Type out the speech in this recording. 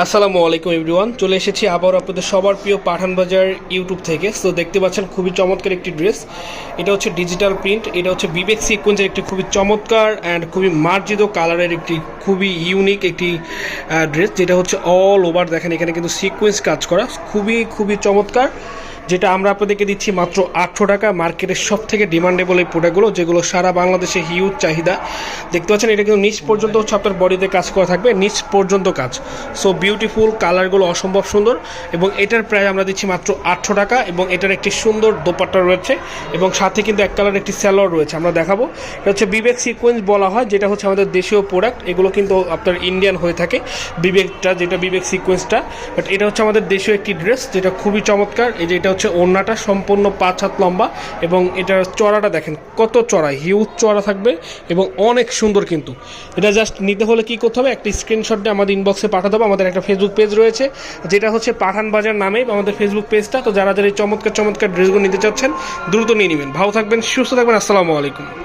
আসসালামু আলাইকুম এভরিওয়ান চলে এসেছি আবার আপনাদের সবার প্রিয় পাঠান বাজার ইউটিউব থেকে। সো দেখতে পাচ্ছেন খুবই চমৎকার একটি ড্রেস এটা হচ্ছে ডিজিটাল প্রিন্ট এটা হচ্ছে বিবেক সিকুয়েন্সের একটি খুবই চমৎকার অ্যান্ড খুবই মার্জিত কালারের একটি খুবই ইউনিক একটি ড্রেস যেটা হচ্ছে অল ওভার দেখেন, এখানে কিন্তু সিকোয়েন্স কাজ করা। খুবই খুবই চমৎকার। যেটা আমরা আপনাদেরকে দিচ্ছি মাত্র আটশো টাকা। মার্কেটের সব থেকে ডিমান্ডেবল এই প্রোডাক্টগুলো যেগুলো সারা বাংলাদেশে হিউজ চাহিদা। দেখতে পাচ্ছেন, এটা কিন্তু নিচ পর্যন্ত হচ্ছে আপনার বডিতে কাজ করা থাকবে, নিচ পর্যন্ত কাজ। সো বিউটিফুল কালারগুলো অসম্ভব সুন্দর এবং এটার প্রায় আমরা দিচ্ছি মাত্র আটশো টাকা এবং এটার একটি সুন্দর দোপাট্টা রয়েছে এবং সাথে কিন্তু এক কালার একটি স্যালোয়ার রয়েছে, আমরা দেখাবো। এটা হচ্ছে বিবেক সিকোয়েন্স বলা হয়, যেটা হচ্ছে আমাদের দেশীয় প্রোডাক্ট এগুলো কিন্তু আপনার ইন্ডিয়ান হয়ে থাকে বিবেকটা যেটা বিবেক সিকোয়েন্সটা বাট এটা হচ্ছে আমাদের দেশীয় একটি ড্রেস যেটা খুবই চমৎকার। এই যে এটা হচ্ছে ওড়নাটা সম্পূর্ণ পাঁচ হাত লম্বা এবং এটার চড়াটা দেখেন কত চড়া হিউজ চড়া থাকবে এবং অনেক সুন্দর কিন্তু। এটা জাস্ট নিতে হলে কি করতে হবে? একটা স্ক্রিনশট দিয়ে আমাদের ইনবক্সে পাঠাতে হবে। আমাদের একটা ফেসবুক পেজ রয়েছে, যেটা হচ্ছে পাঠান বাজার নামে আমাদের ফেসবুক পেজটা তো যারা যারা এই চমৎকার চমৎকার ড্রেসগুলো নিতে চাচ্ছেন, দ্রুত নিয়ে নেবেন। ভালো থাকবেন, সুস্থ থাকবেন, আসসালামু আলাইকুম।